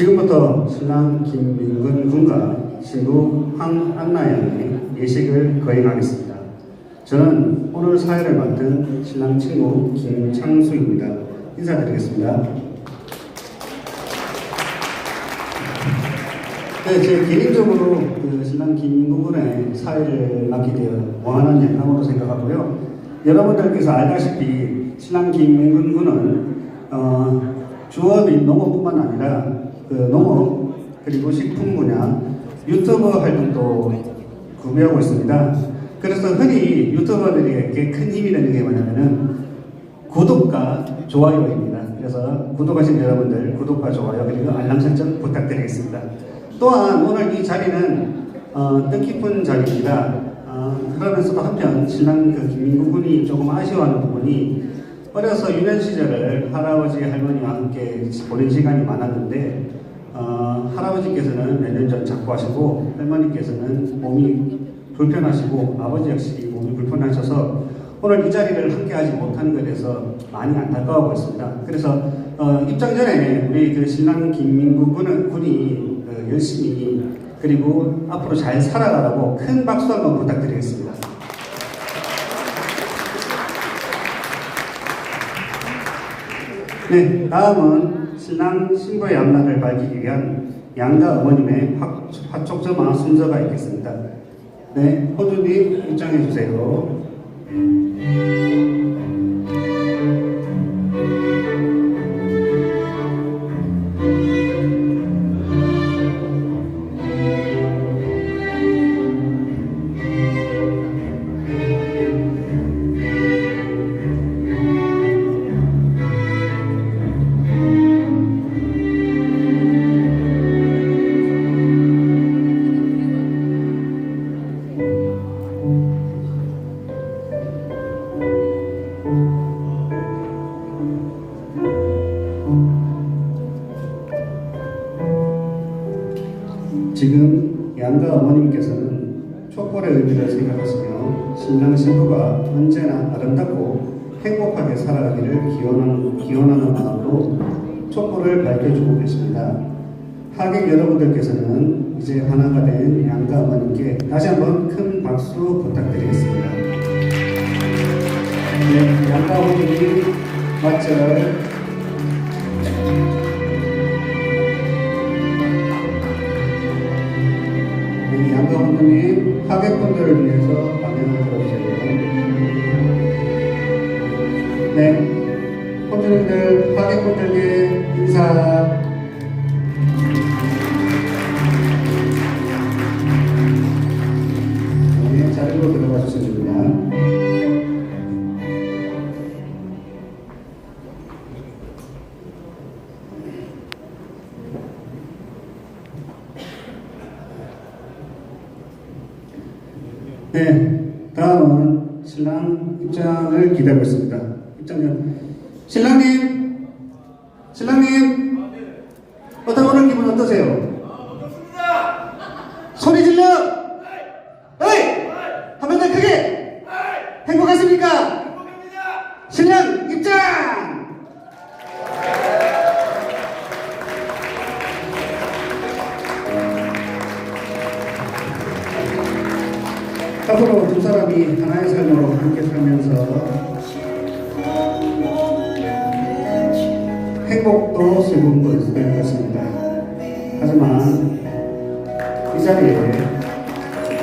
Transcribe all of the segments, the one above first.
지금부터 신랑 김민근 군과 신부 황안나 양의 예식을 거행하겠습니다. 저는 오늘 사회를 맡은 신랑 친구 김창수입니다. 인사드리겠습니다. 네, 제 개인적으로 그 신랑 김민구 군의 사회를 맡게 되어 무한한 영광으로 생각하고요. 여러분들께서 알다시피 신랑 김민근 군은 어, 주업인 농업뿐만 아니라 그 농업 그리고 식품 분야 유튜브 활동도 구매하고 있습니다. 그래서 흔히 유튜버들에게 큰 힘이 되는 게 뭐냐면은 구독과 좋아요입니다. 그래서 구독하신 여러분들 구독과 좋아요 그리고 알람 설정 부탁드리겠습니다. 또한 오늘 이 자리는 어, 뜻깊은 자리입니다. 어, 그러면서도 한편 신랑 그 김민구 군이 조금 아쉬워하는 부분이 어려서 유년 시절을 할아버지 할머니와 함께 보낸 시간이 많았는데 어, 할아버지께서는 몇 년 전 작고하시고 할머니께서는 몸이 불편하시고 아버지 역시 몸이 불편하셔서 오늘 이 자리를 함께 하지 못하는 것에 대해서 많이 안타까워하고 있습니다. 그래서 어, 입장 전에 우리 그 신랑 김민구 군은, 군이 어, 열심히 그리고 앞으로 잘 살아가라고 큰 박수 한번 부탁드리겠습니다. 네, 다음은 신랑 신부의 앞날을 밝히기 위한 양가 어머님의 화- 화촉점화 순서가 있겠습니다. 네, 호주님 입장해 주세요. 아름답고 행복하게 살아가기를 기원하는, 기원하는 마음으로 촛불을 밝혀주고 계십니다. 하객 여러분들께서는 이제 하나가 된 양가 어머님께 다시 한번 큰 박수 부탁드리겠습니다. 네, 양가 어머님이 맞절 우리 양가원님 하객분들을 위해서 방향을 들어주세요. 네, 호주님들 하객분들께 인사. 네, 자리로 들어가 주시면 됩니다. 네, 다음은 신랑 입장을 기다리고 있습니다. 입장 있을 것입니다. 하지만 이 자리에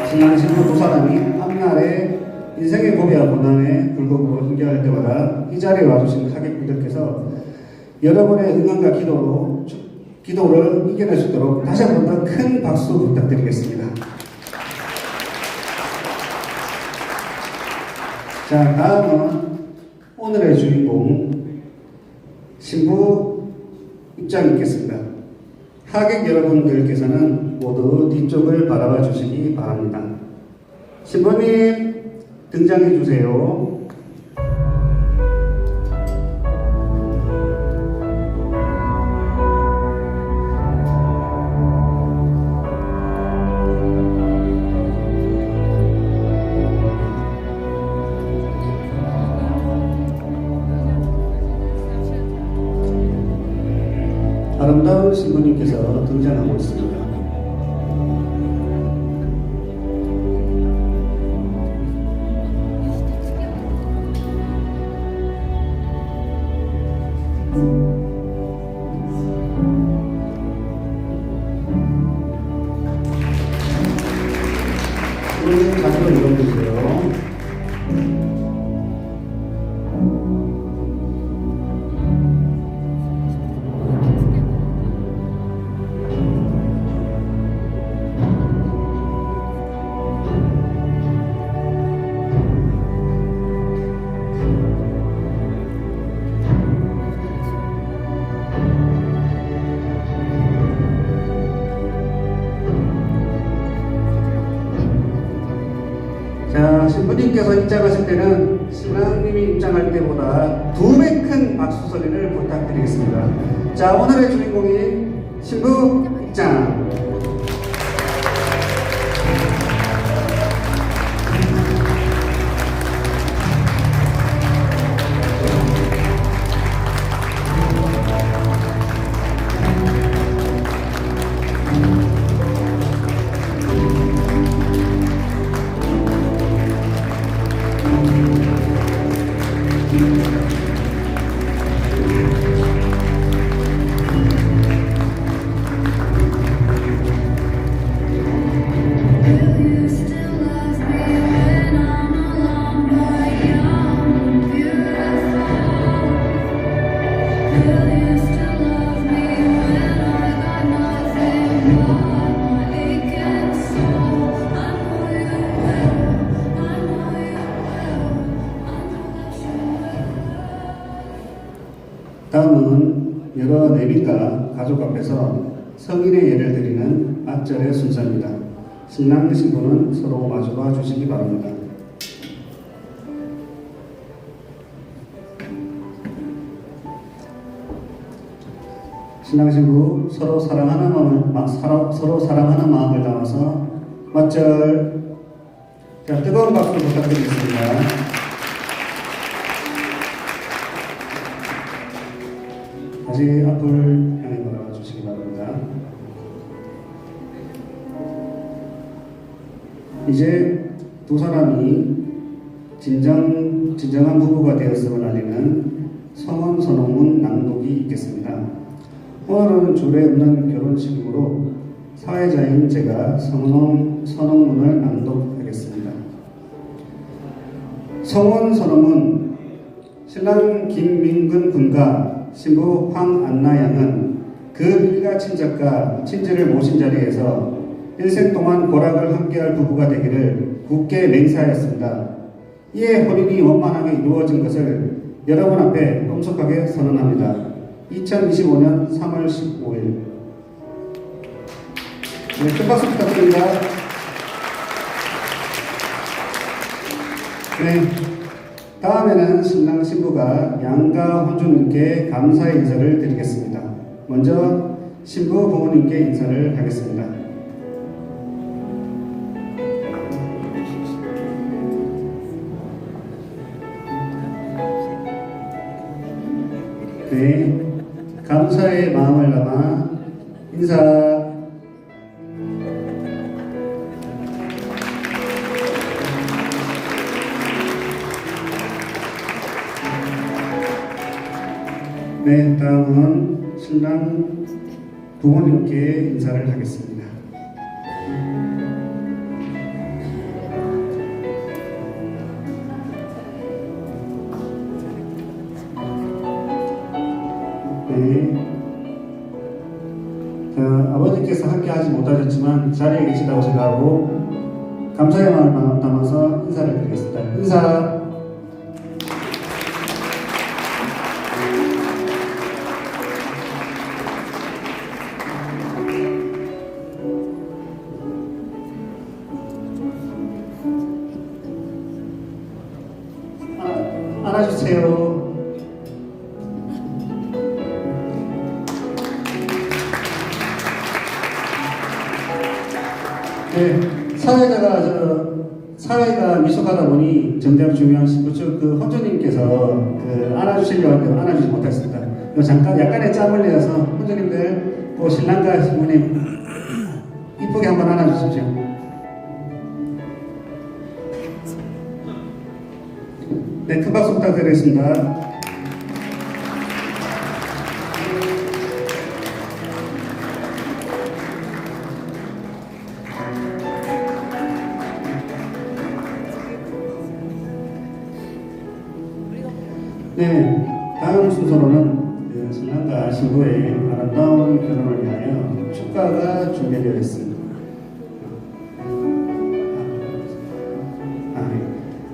신랑 신부 두 사람이 앞날에 인생의 고비와 고난의 굴곡으로 힘겨할 때마다 이 자리에 와주신 하객분들께서 여러분의 응원과 기도로 기도를 이겨낼 수 있도록 다시 한 번 더 큰 박수 부탁드리겠습니다. 자, 다음은 오늘의 주인공 신부 입장이 있겠습니다. 하객 여러분들께서는 모두 뒤쪽을 바라봐 주시기 바랍니다. 신부님 등장해 주세요. 신부님께서 등장하고 있습니다. 자, 신부님께서 입장하실 때는 신랑님이 입장할 때보다 두 배 큰 박수 소리를 부탁드리겠습니다. 자, 오늘의 주인공이 신부 입장. 마주봐 주시기 바랍니다. 신랑 신부 서로 사랑하는 마음을 마- 서로, 서로 사랑하는 마음을 담아서 맞절 자 뜨거운 박수 부탁드리겠습니다. 다시 앞을 향해 걸어가 주 이제 두 사람이 진정, 진정한 부부가 되었음을 알리는 성원 선언문 낭독이 있겠습니다. 오늘은 조례 없는 결혼식이므로 사회자인 제가 성원, 선언문을 낭독하겠습니다. 성원 선언문 신랑 김민근 군과 신부 황안나 양은 그 일가 친척과 친지를 모신 자리에서 일생 동안 고락을 함께할 부부가 되기를 굳게 맹세하였습니다. 이에 혼인이 원만하게 이루어진 것을 여러분 앞에 엄숙하게 선언합니다. 2025년 3월 15일 네, 큰 박수 부탁드립니다. 네, 다음에는 신랑 신부가 양가 혼주님께 감사의 인사를 드리겠습니다. 먼저 신부 부모님께 인사를 하겠습니다. 네, 감사의 마음을 담아 인사. 네, 다음은 신랑 부모님께 인사를 하겠습니다. 못하셨지만 자리에 계시다고 생각하고 감사의 마음을 담아서 인사를 드리겠습니다. 인사. 아, 안아주세요. 미숙하다 보니 정작 중요한 신부쪽 그 혼주님께서 그 안아주시려고 안아주지 못했습니다. 잠깐 약간의 짬을 내서 혼주님들 또 신랑과 신부님 이쁘게 한번 안아주십시오. 네, 큰 박수 부탁드리겠습니다. 네, 다음 순서로는 그 신랑과 신부의 아름다운 결혼을 위하여 축가가 준비되어 있습니다. 아, 네.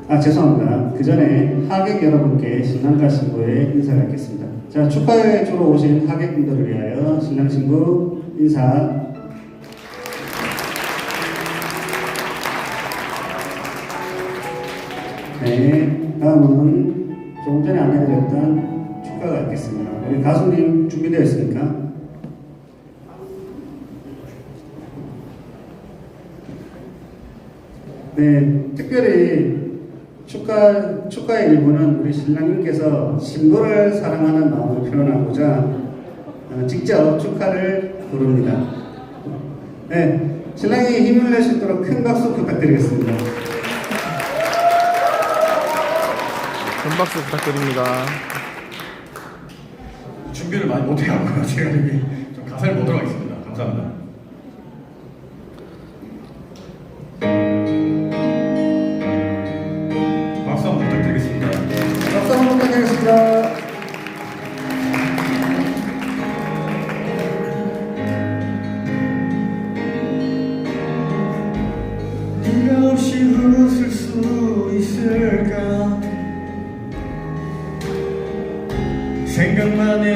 아, 죄송합니다. 그 전에 하객 여러분께 신랑과 신부의 인사가 있겠습니다. 자, 축가에 주로 오신 하객분들을 위하여 신랑 신부 인사. 네, 다음은 전에 안내드렸던 축가가 있겠습니다. 우리 가수님 준비되어 있습니까? 네, 특별히 축가, 축가의 일부는 우리 신랑님께서 신부를 사랑하는 마음을 표현하고자 어, 직접 축가를 부릅니다. 네, 신랑이 힘을 있도록 큰 박수 부탁드리겠습니다. 큰 박수 부탁드립니다. 준비를 많이 못해갖고요. 제가 여기 좀 가사를 못 들어가겠습니다. 감사합니다.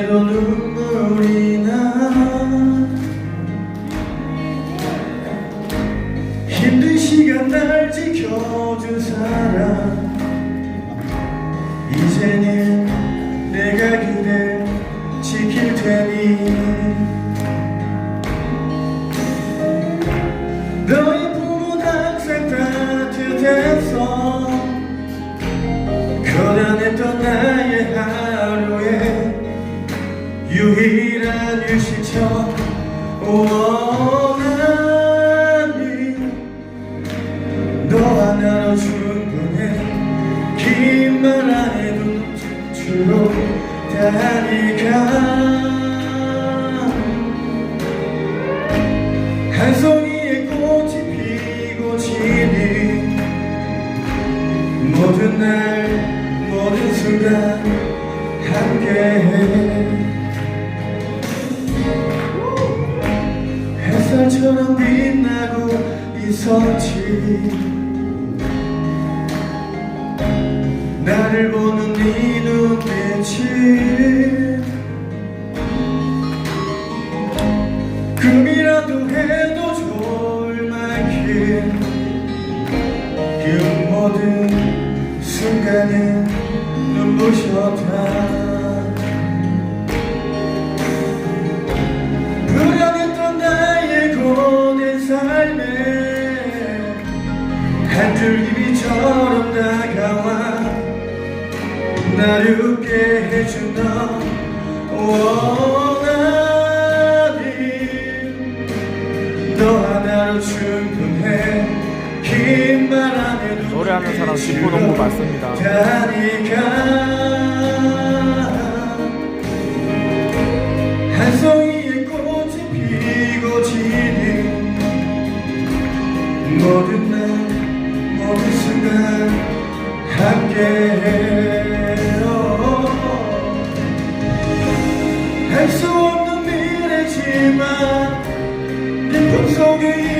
해도 눈물이 나 힘든 시간 날 지켜준 사람. 이제는 유일한 휴 한 줄기비처럼 다가와 나를 웃게 해준 너 원하니 너 하나로 충분해 긴말안 해도 노래하는 사람 뒷부 너무 많습니다. 모든 날 모든 순간 함께해요. 할 수 없는 미래지만 네 품속에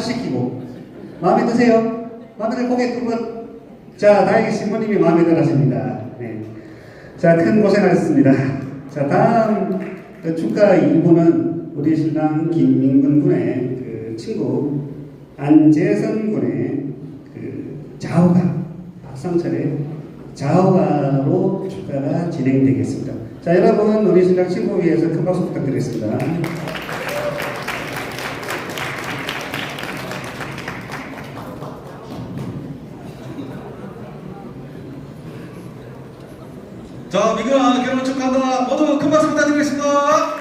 시키고. 마음에 드세요? 마음에 들 고개 끄고. 자, 다행히 신부님이 마음에 들어 하십니다. 네. 자, 큰 고생하셨습니다. 자, 다음 그 축가 2부는 우리 신랑 김민근 군의 그 친구 안재선 군의 그 좌우가 박상철의 좌우가로 축가가 진행되겠습니다. 자, 여러분 우리 신랑 친구 위해서 큰 박수 부탁드리겠습니다. 결혼 축하한다. 모두 큰 박수 부탁드리겠습니다.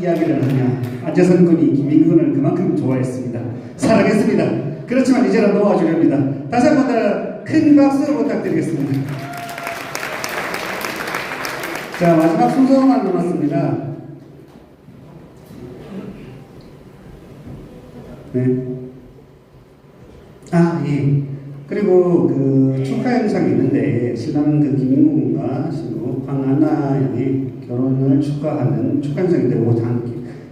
이야기를 하냐 안재선 군이 김민근을 그만큼 좋아했습니다. 사랑했습니다. 그렇지만 이제는 놓아주렵니다. 다시 한번더큰 박수 부탁드리겠습니다. 자 마지막 순서만 남았습니다. 네. 아 예. 그리고 그 축하 영상이 있는데 신랑 그 김인국과 신부 황하나 양의 결혼을 축하하는 잠,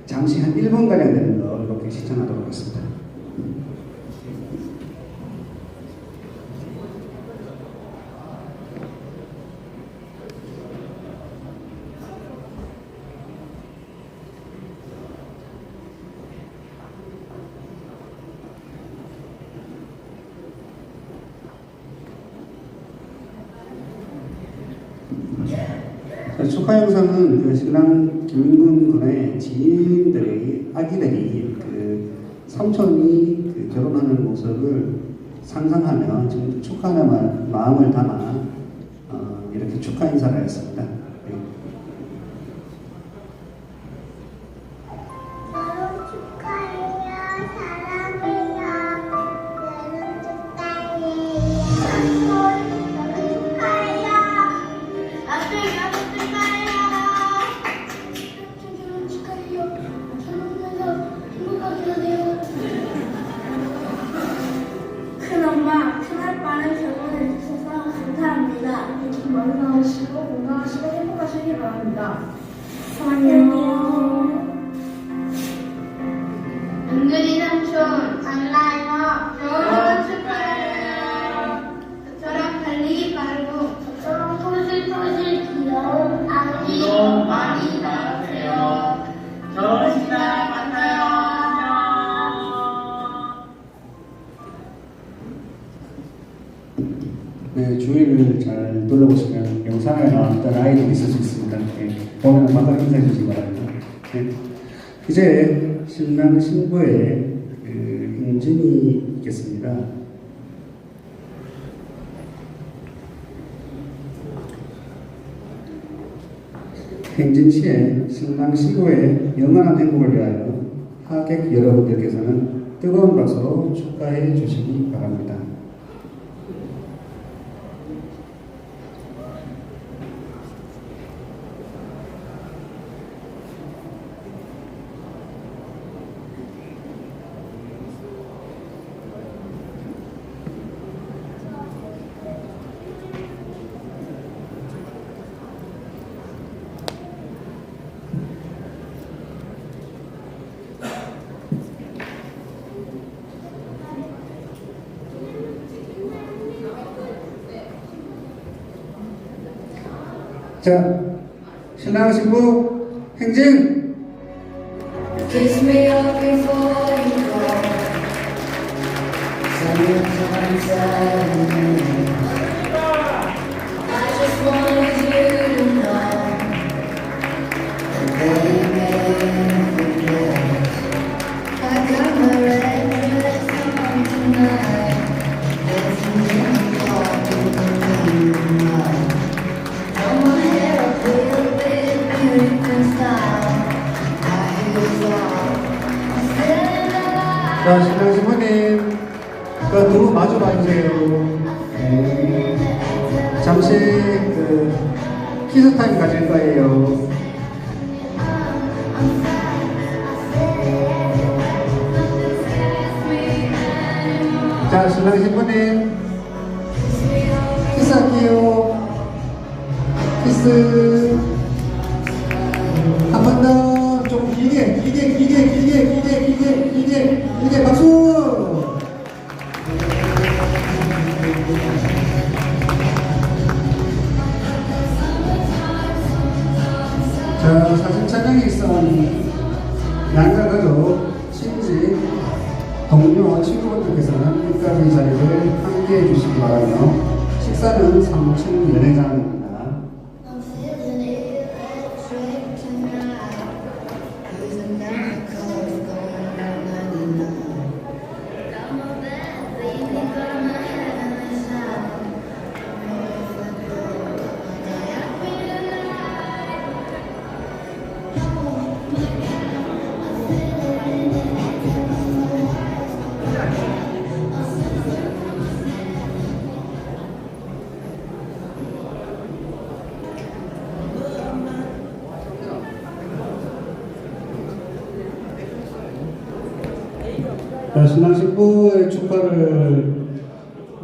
잠시 한 1분 가량 되는 거 이렇게 시청하도록 하겠습니다. 그 축하 영상은 그 신랑 김민군 군의 지인들의 아기들이 그 삼촌이 그 결혼하는 모습을 상상하며 지금 축하하는 마- 마음을 담아 어, 이렇게 축하 인사를 했습니다. 네, 주위를 잘 둘러보시면 영상에 나왔던 아이들이 있을 수 있습니다. 네, 보면 반갑게 인사해 주시기 바랍니다. 네. 이제 신랑 신부의 그 행진이 있겠습니다. 행진 시에 신랑 신부의 영원한 행복을 위하여 하객 여러분들께서는 뜨거운 박수로 축하해 주시기 바랍니다. 자, 신랑 신부 행진! 자, 신랑 신부님, 그 두분 마주 봐주세요. 네. 잠시 그 키스 타임 가질 거예요. 자, 신랑 신부님, 키스할게요. 키스. 한 번 더, 좀 길게, 길게, 길게, 길게, 길게, 길게, 박수! 자, 사진 촬영에 있어온 양가 가족, 친지, 동료, 친구분들께서는 끝까지 이 자리를 함께 해주시기 바라며 식사는 3층 연회장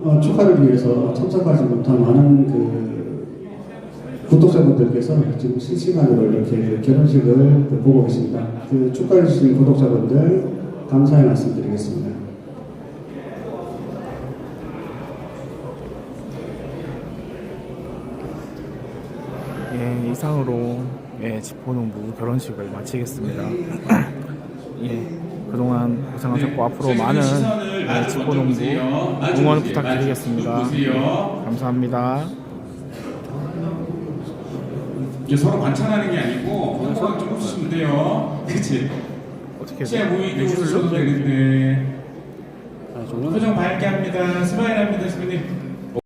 어, 축하를 위해서 참석하지 못한 많은 그 구독자분들께서 지금 실시간으로 이렇게 결혼식을 그 보고 계십니다. 그 축하해 주신 구독자분들 감사의 말씀드리겠습니다. 예, 이상으로 예, 지포농부 결혼식을 마치겠습니다. 예, 그동안 고생하셨고 앞으로 많은 예, 지포농부 응원 부탁드리겠습니다. 감사합니다. 이게 서로 관찰하는 게 아니고 한번 좀 웃으시면 돼요. 그치? 어떻게 시야 보이게 내주실래요? 웃으셔도 되는데 아? 표정 밝게 합니다. 스마일 합니다, 선배님.